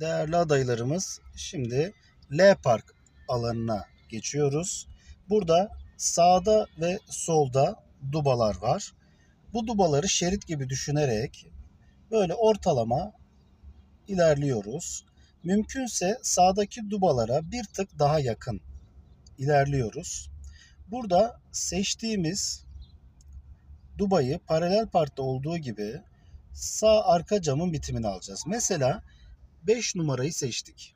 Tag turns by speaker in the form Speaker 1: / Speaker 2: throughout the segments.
Speaker 1: değerli adaylarımız şimdi L Park alanına geçiyoruz. Burada sağda ve solda dubalar var. Bu dubaları şerit gibi düşünerek böyle ortalama ilerliyoruz. Mümkünse sağdaki dubalara bir tık daha yakın ilerliyoruz. Burada seçtiğimiz dubayı paralel parkta olduğu gibi sağ arka camın bitimini alacağız. Mesela 5 numarayı seçtik.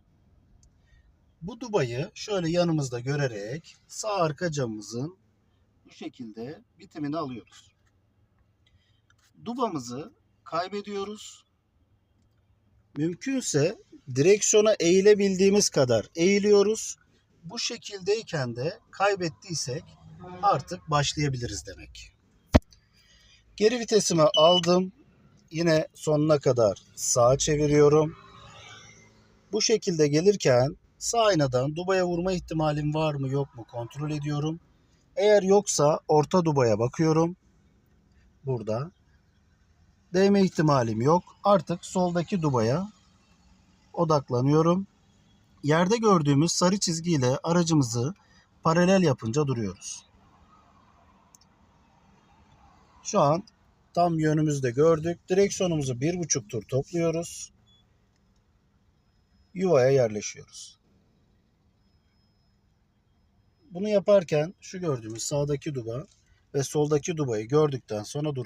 Speaker 1: Bu dubayı şöyle yanımızda görerek sağ arka camımızın bu şekilde bitimini alıyoruz. Dubamızı kaybediyoruz. Mümkünse direksiyona eğilebildiğimiz kadar eğiliyoruz. Bu şekildeyken de kaybettiysek artık başlayabiliriz demek. Geri vitesimi aldım. Yine sonuna kadar sağa çeviriyorum. Bu şekilde gelirken sağ aynadan dubaya vurma ihtimalim var mı yok mu kontrol ediyorum. Eğer yoksa orta dubaya bakıyorum. Burada. Değme ihtimalim yok. Artık soldaki dubaya odaklanıyorum. Yerde gördüğümüz sarı çizgiyle aracımızı paralel yapınca duruyoruz. Şu an tam yönümüzde gördük. Direksiyonumuzu bir buçuk tur topluyoruz. Yuvaya yerleşiyoruz. Bunu yaparken şu gördüğümüz sağdaki duba ve soldaki dubayı gördükten sonra duruyoruz.